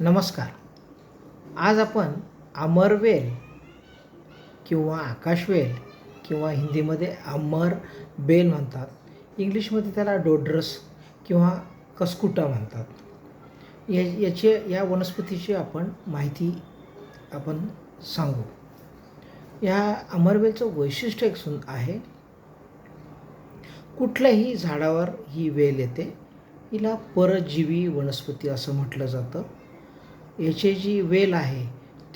नमस्कार. आज आपण अमरवेल किंवा आकाशवेल किंवा हिंदीमध्ये अमर बेल म्हणतात. इंग्लिशमध्ये त्याला डोड्रस किंवा कसकुटा म्हणतात. या याचे या वनस्पतीची आपण माहिती आपण सांगू. या अमरवेलचं वैशिष्ट्य एक सुन आहे. कुठल्याही झाडावर ही वेल येते. हिला परजीवी वनस्पती असं म्हटलं जातं. याची जी वेल आहे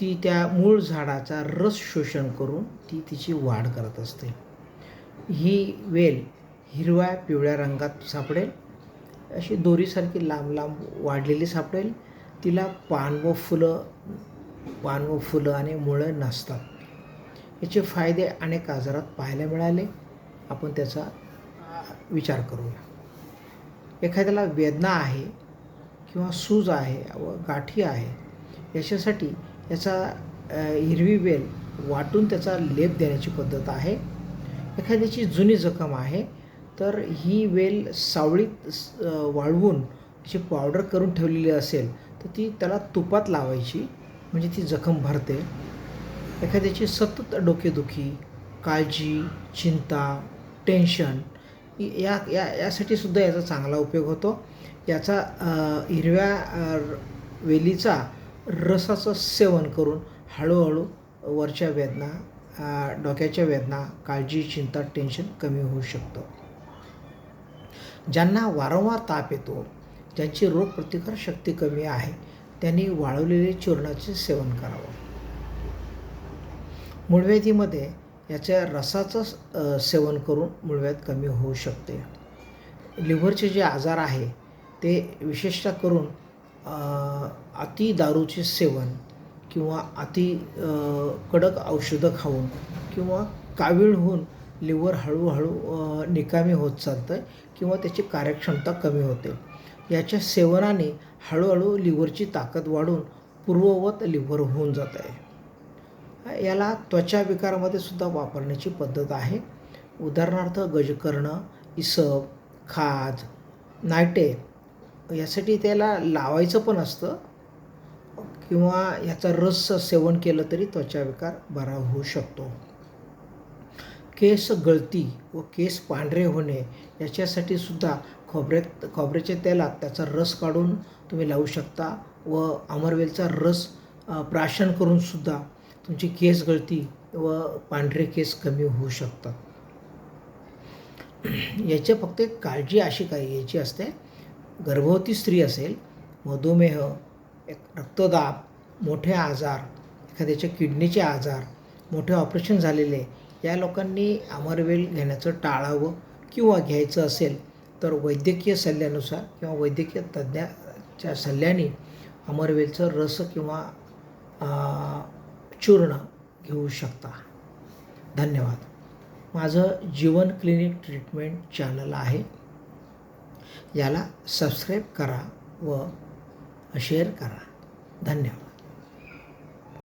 ती त्या मूळ झाडाचा रस शोषण करून ती तिची वाढ करत असते. ही वेल हिरव्या पिवळ्या रंगात सापडेल. अशी दोरीसारखी लांब लांब वाढलेली सापडेल. तिला पान व फुलं पान व फुलं आणि मुळं नसतात. याचे फायदे अनेक आजारात पाहायला मिळाले. आपण त्याचा विचार करूया. एखाद्याला वेदना आहे किंवा सूज आहे व गाठी आहे याच्यासाठी याचा हिरवी वेल वाटून त्याचा लेप देण्याची पद्धत आहे. एखाद्याची जुनी जखम आहे तर ही वेल सावळीत वाळवून जी पावडर करून ठेवलेली असेल तर ती त्याला तुपात लावायची म्हणजे ती जखम भरते. एखाद्याची सतत डोकेदुखी काळजी चिंता टेन्शन या या यासाठी सुद्धा याचा चांगला उपयोग होतो. याचा हिरव्या वेलीचा रसाचं सेवन करून हळूहळू वरच्या वेदना डोक्याच्या वेदना काळजी चिंता टेन्शन कमी होऊ शकतं. ज्यांना वारंवार ताप येतो ज्यांची रोगप्रतिकार शक्ती कमी आहे त्यांनी वाळवलेले चूर्णाचे सेवन करावं. मूळवेदीमध्ये याच्या रसाचं सेवन करून मूळव्याध कमी होऊ शकते. लिव्हरचे जे आजार आहे ते विशेषतः करून अति दारूचे सेवन किंवा अति कडक औषधं खाऊन किंवा कावीळ होऊन लिव्हर हळूहळू निकामी होत चालतं आहे किंवा त्याची कार्यक्षमता कमी होते. याच्या सेवनाने हळूहळू लिव्हरची ताकद वाढून पूर्ववत लिव्हर होऊन जात आहे याला त्वचा विकारामध्ये सुद्धा वापरण्याची पद्धत आहे. उदाहरणार्थ गजकर्ण इसब खाज नायटे यासाठी त्याला लावायचं पण असतं किंवा याचा रस सेवन केलं तरी त्वचा विकार बरा होऊ शकतो. केस गळती व केस पांढरे होणे याच्यासाठी सुद्धा खोबऱ्यात खोबऱ्याच्या तेलात त्याचा रस काढून तुम्ही लावू शकता व अमरवेलचा रस प्राशन करून सुद्धा तुमची केस गळती व पांढरे केस कमी होऊ शकतात. याच्या फक्त एक काळजी अशी काही याची असते गर्भवती स्त्री असेल मधुमेह एक रक्तदाब मोठे आजार एखाद्याच्या किडनीचे आजार मोठे ऑपरेशन झालेले या लोकांनी अमरवेल घेण्याचं टाळावं किंवा घ्यायचं असेल तर वैद्यकीय सल्ल्यानुसार किंवा वैद्यकीय तज्ज्ञाच्या सल्ल्याने अमरवेलचं रस किंवा चूर्ण घेऊ शकता. धन्यवाद. माझं जीवन क्लिनिक ट्रीटमेंट चॅनल आहे. याला सबस्क्राईब करा व शेअर करा. धन्यवाद.